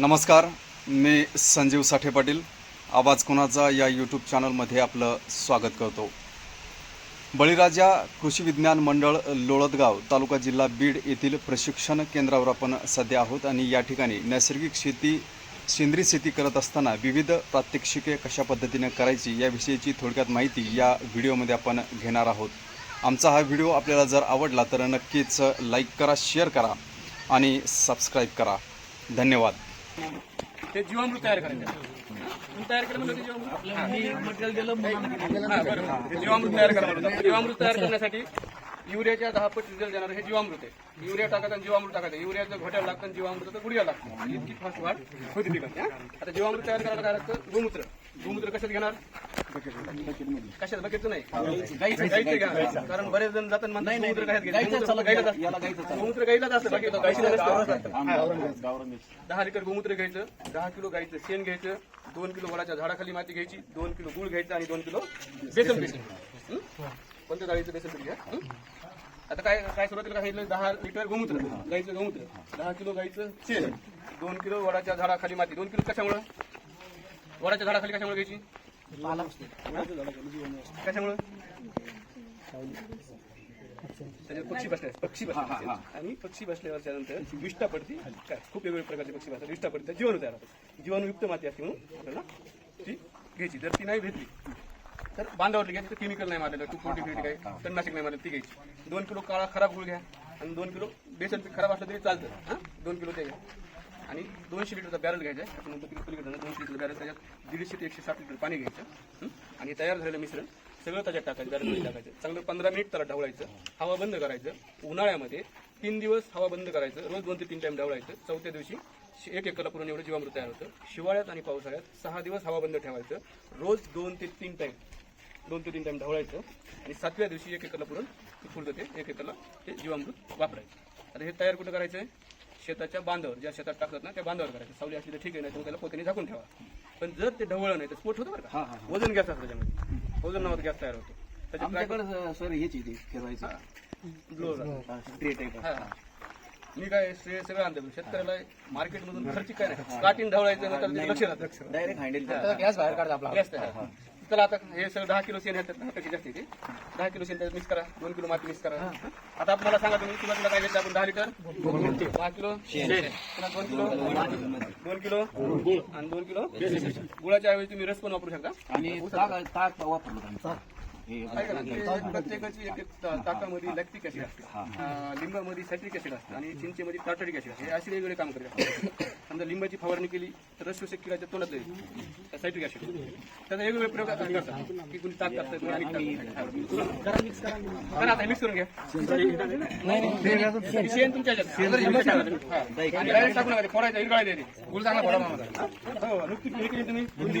नमस्कार मी संजीव साठे पाटील. आवाज कुणाचा? या यूट्यूब चॅनलमध्ये आपलं स्वागत करतो. बळीराजा कृषी विज्ञान मंडळ लोळदगाव तालुका जिल्हा बीड येथील प्रशिक्षण केंद्रावर आपण सध्या आहोत आणि या ठिकाणी नैसर्गिक शेती सेंद्रिय शेती करत असताना विविध प्रात्यक्षिके कशा पद्धतीने करायची याविषयीची थोडक्यात माहिती या व्हिडिओमध्ये आपण घेणार आहोत. आमचा हा व्हिडिओ आपल्याला जर आवडला तर नक्कीच लाईक करा शेअर करा आणि सबस्क्राईब करा. धन्यवाद. ते जीवामृत तयार करायचं. तयार केलं म्हणजे जीवामृत? जीवामृत तयार करायचं जीवामृत तयार करण्यासाठी युरियाच्या दहा पट रिझल्ट देणार हे जीवामृत आहे. युरिया टाकायचं आणि जीवामृत टाकायचं. युरियाचं घोट्याला लागतं आणि जीवामृत गुडिया लागतं. इतकी फास्ट वाढ होती पिकाची. आता जीवामृत तयार करायला काय लागतं? गोमूत्र. गोमूत्र कशात घेणार? कशात बघायचं नाही? गाईचं गाईचं कारण बरेच जण जातात म्हणतात असतं. गोमूत्र गाईलाच असतं. बाकी गाईचं नसतं. दहा लिटर गोमूत्र घ्यायचं दहा किलो गाईचं शेण घ्यायचं दोन किलो वडाच्या झाडाखाली माती घ्यायची दोन किलो गुळ घ्यायचं आणि दोन किलो बेसन पीठ? कोणत्या डाळीचं बेसन पीठ घ्या? आता काय काय सुरुवातीला काय सांगितलं? दहा लिटर गोमूत्र. गाईचं गोमूत्र. दहा किलो गाईचं शेण. दोन किलो वडाच्या झाडाखाली माती. दोन किलो कशामुळं? वडाच्या झाडाखाली कशामुळे घ्यायची? कशामुळं? त्याच्यात पक्षी बसले पक्षी बसले. आणि पक्षी बसल्यावरच्या नंतर विष्ठा पडती. काय खूप वेगवेगळ्या प्रकारचे पक्षी बसतात. विष्ठा पडते जीवाणू तयार होतात. जीवाणूयुक्त माती असते म्हणून आपल्याला ती घ्यायची. जर ती नाही भेटली तर बांधावरली घ्यायची तर केमिकल नाही मारलेलं टू फोर्टी फिफ्टी काय तणनाशक नाही मारलेलं ती घ्यायची. दोन किलो काळा खराब गुळ घ्या. आणि दोन किलो बेसन पीठ खराब असलं तरी चालतं. हां? दोन किलो ते घ्या. आणि दोनशे लिटरचा बॅरल घ्यायचा आहे. आपण म्हणतो की पलीकडे दोनशे लिटर बॅरल त्याच्यात दीडशे ते एकशे साठ लिटर पाणी घ्यायचं आणि तयार झालेलं मिश्रण सगळं त्याच्यात टाकायचं बॅरलमध्ये टाकायचं. चांगलं पंधरा मिनिट त्याला ढवळायचं हवा बंद करायचं. उन्हाळ्यामध्ये तीन दिवस हवा बंद करायचं रोज दोन ते तीन टाइम ढवळायचं. चौथ्या दिवशी एक एकरला पूर्ण एवढं जीवामृत तयार होतं. शिवाळ्यात आणि पावसाळ्यात सहा दिवस हवा बंद ठेवायचं. रोज दोन ते तीन टाइम दोन ते तीन टाइम ढवळायचं. आणि सातव्या दिवशी एक एकरला पुरण फुलतं ते एक एकरला ते जीवामृत वापरायचं. आता हे तयार कुठं करायचं आहे? शेताच्या बांधावर ज्या शेतात टाकतात ना त्या बांधावर करायचं. सावली असली तर ठीक आहे नाही तर त्याला पोत्याने झाकून ठेवा. पण जर ते ढवळलं नाही तर स्फोट होतं बरं का? वजन गॅस असतं त्याच्यामध्ये. वजन नावाचा गॅस तयार होतो. सर हेच फिरवायचं हा. मी काय श्रेय सगळं आणतो. शेतकऱ्याला मार्केटमधून खर्च काय नाही. काटीन ढवळायचं डायरेक्ट हँडल गॅस बाहेर काढता आपला. गॅस तयार. त्याला आता हे सगळं दहा किलो शेण येतात दहा टक्के जास्त येते दहा किलो शेण त्याच्यात मिक्स करा दोन किलो माती मिक्स करा. आता आपण मला सांगा तुम्ही सुरुवातीला काय घेतलं आपण? दहा लिटर? दहा किलो? पुन्हा दोन किलो? दोन किलो. आणि दोन किलो? गुळाच्या ऐवजी तुम्ही रस पण वापरू शकता. आणि ताक ताक प्रत्येकाची एक ताकामध्ये लॅक्टिक ऍसिड असते. लिंबामध्ये सॅट्रिक ऍसिड असतं आणि चिंचेमध्ये टार्टरिक ऍसिड असते. हे असे वेगवेगळे काम करतात. समजा लिंबाची फवारणी केली तर रसशोषक किडाच्या तोंडात जाईल सॅट्रिक ऍसिड त्याचा वेगवेगळे प्रयोग करतात की कुणी ताक आणि करा आता मिक्स करून घ्या. शेण तुमच्या टाकू नका फोडायचं गुळ चांगला फोडा मामा हो नुकतीच हे केली तुम्ही बुंदी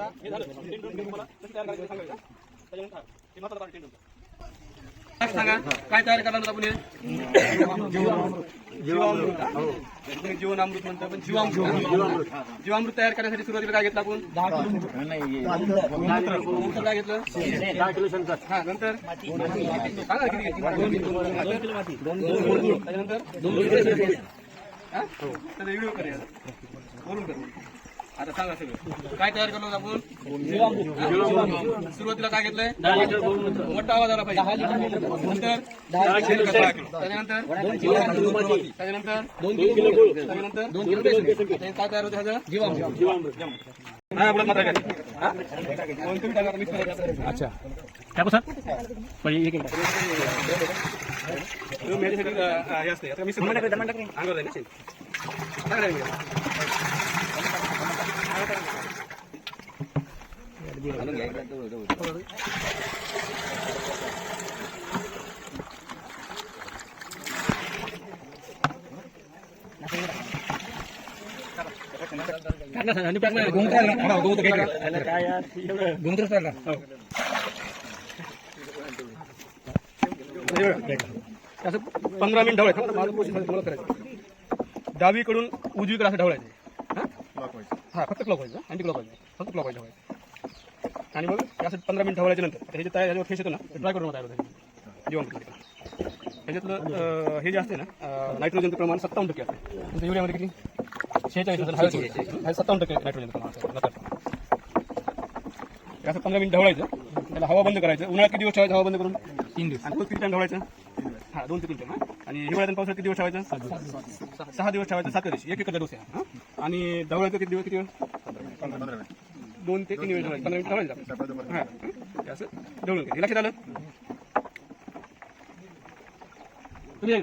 सारखं हे काय सांगा? काय तयार करणार आपण जीवामृत. हो. जीवनामृत म्हणतो पण जीवामृत. जीवामृत तयार करण्यासाठी सुरुवातीला काय घेतलं आपण? नंतर काय घेतलं? हा नंतर? सांगा किती दोन किलो. त्याच्यानंतर? हा? करूया. बोलून करू आता सांगा सगळं. काय तयार करलो आपण? सुरुवातीला काय घेतलंय? मोठा आवाज आला पाहिजे. नंतर? त्याच्यानंतर? त्याच्यानंतर? दोन किलो त्याच्यानंतर दोन किलो काय तयार होते ह्याचं? जीवामृत काय. अच्छा. सर पहिले एक एक असं पंधरा मिनिट ढवळायचं. माझं प्रोसेस मला करायचं डावीकडून उजवीकडे असं ढवळायचं. हा फक्त क्लॉक व्हायचं अँटी क्लॉक व्हायचं फक्त क्लॉक ढवळायचं आणि मग असं पंधरा मिनिट ढवळायच्या नंतर आता हे जे तयार याच्यावर फेस येतो ना ट्राय करून तयार होतं जीवन ह्याच्यातलं हे जे असते ना नायट्रोजनचं प्रमाण सत्तावन्न टक्के असते तुमच्या युरियामध्ये किती? शेहेचाळीस सत्तावन्न टक्के नायट्रोजनचं प्रमाण असतं असं पंधरा मिनिट ढवळायचं त्याला हवा बंद करायचं. उन्हाळ्यात किती दिवस ठेवायचं हवा बंद करून? तीन दिवस. आणि किती टाइम ढवळायचं? हा दोन ते तीन टाइम आणि हिवाळ्यात पावसाळ्यात किती दिवस ठेवायचं? सहा दिवस. ठेवायचं सात दिवशी एक एकदा डोस आहे हा? आणि ढवळायचं किती दिवस किती वेळ? दोन ते तीन वेळ ठेवायचं पंधरा मिनिट ठेवायचं हा. हे असं ढवळून घ्या. हे लक्षात आलं? तुम्ही.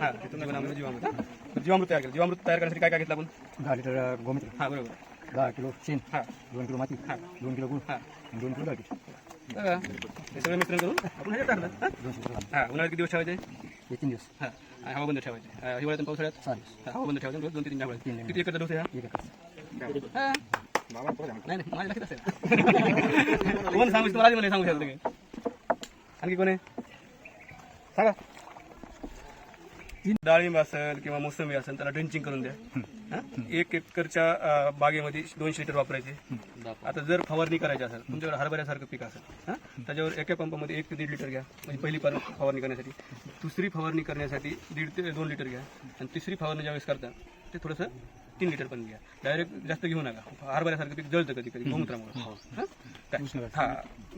हा ते तुम्ही बनावलेलं जीवामृत. हा. तर जीवामृत तयार केलं. जीवामृत तयार करण्यासाठी काय काय घेतलं आपण? दहा लिटर गोमूत्र. हा बरोबर. दहा किलो शेण. हा. दोन किलो माती. हा. दोन किलो गुळ. हा. आणि दोन किलो बघा. हे सगळं मिश्रण करून आपण ह्याच्यात टाकलं. हा? हा. उन्हाळ्यात किती दिवस ठेवायचे? हे तीन दिवस. हा. हवा बंद ठेवायचे. हिवाळ्यात पावसाळ्यात? हा, हवा बंद ठेवायचं. दोन ते तीन ठेवायचे किती एकत्र डोस आहे हा? एक एकच. नाही नाही माझ्या लक्षात असेल. कोण सांगू? तुम्हाला आधी मला सांगू शकतो की? आणखी कोण आहे? सांगा. डाळिंब असेल किंवा मोसंबी असेल त्याला ड्रिंचिंग करून द्या? एक एकरच्या बागेमध्ये दोनशे लिटर वापरायचे. आता जर फवारणी करायची असेल तुमच्याकडे हरभऱ्यासारखं पीक असेल त्याच्यावर एका पंपामध्ये एक ते दीड लिटर घ्या म्हणजे पहिली फवारणी करण्यासाठी. दुसरी फवारणी करण्यासाठी दीड ते दोन लिटर घ्या. आणि तिसरी फवारणी ज्यावेळेस करता ते थोडंसं तीन लिटर पण घ्या. डायरेक्ट जास्त घेऊ नका. हरभऱ्यासारखं पीक जळतं कधी कधी गोमूत्रामुळे. हा? काय? हा.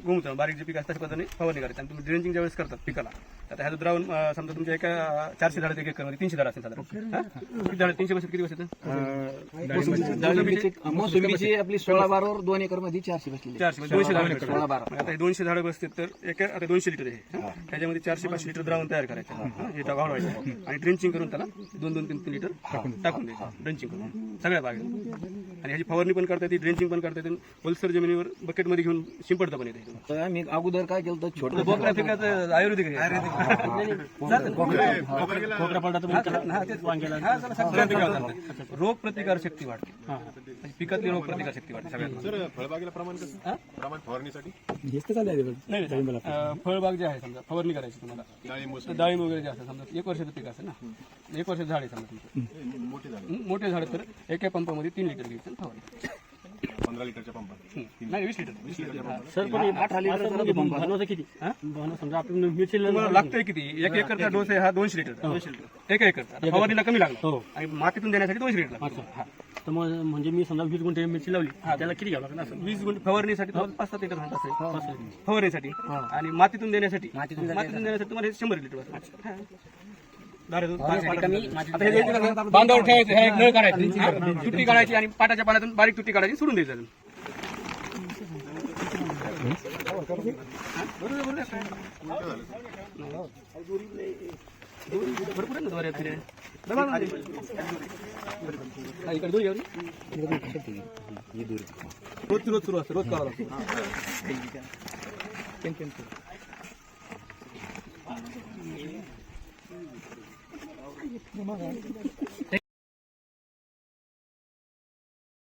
गोमूत्र बारीक जे पीक असतं त्या पद्धतीने फवारणी करायची आणि तुम्ही ड्रेंचिंग ज्यावेळेस करतात पिकाला आता ह्याचं द्रावण समजा तुमच्या एका चारशे झाडात एक एकरमध्ये तीनशे झाड असेल साधारण. हा? झाड? तीनशे वर्षात किती मोसंबीची मोसंबीची आपली सोळा बारावर दोन एकरमध्ये चारशे बसलेली. चारशे दोनशे झाड सोळा बारा. आता हे दोनशे झाडं बसतील तर एका आता दोनशे लिटर आहे. हा? त्याच्यामध्ये चारशे पाचशे लिटर द्रावण तयार करायचं. हा? वाढवायचं. आणि ड्रिंचिंग करून त्याला दोन दोन तीन तीन लिटर टाकून द्यायचं. ड्रिंचिंग करून. सगळ्या बागेत. आणि ह्याची फवारणी पण करता येते ड्रिंचिंग पण करता येते. ओलसर जमिनीवर बकेटमध्ये घेऊन शिंपडता पण येते. तर आम्ही अगोदर काय केलं तर छोटं बोकरा पिकाचं आयुर्वेदिक रोग प्रतिकार शक्ती वाढते. म्हणजे पिकातली रोग प्रतिकार शक्ती वाढते सगळ्यांना फळबागेला प्रमाण कसं? प्रमाण फवारणीसाठी? नाही नाही, अं, फळबाग जे आहे समजा फवारणी करायची तुम्हाला. डाळिंब डाळिंब वगैरे जे असतं समजा एक वर्षाचं पीक असेल ना? एक वर्षाचं झाड आहे समजा तुमचं. मोठे झाले मोठे झाड तर एका पंपामध्ये तीन लिटर घ्यायचं आणि फवारणी पंधरा लिटरच्या पंपात. हं. नाही वीस लिटर वीस लिटर. हा. सर पण अठरा लिटर बनवतं किती? हा? समजा आपण मिरची तुम्हाला लागतंय किती? एक एकरचा डोस आहे हा दोनशे लिटर. दोनशे लिटर. एक एकर आता फवारणीला कमी लागला. आणि मातीतून देण्यासाठी दोनशे लिटर लागतं. हा. तर मग म्हणजे मी समजा वीस गुंठे मिरची लावली त्याला किती घ्यावं लागणार असं? वीस गुंठ फवारणीसाठी तुम्हाला पाच सात लिटर असेल. फवारणीसाठी. आणि मातीतून देण्यासाठी. मातीतून देण्यासाठी. तुम्हाला हे शंभर लिटर. बांधावर ठेवायचं ह्या एक नळ काढायची हा? तुटी काढायची आणि पाटाच्या पाण्यातून बारीक तुटी काढायची सोडून द्यायचं अजून. हा? बरोबर, बरोबर आहे. दोरी भरपूर आहे ना दोऱ्या फिरे दबा ना. हा, इकडे दोरी आहे रे. रोज रोज सुरू असते रोज करावं लागतं よかった。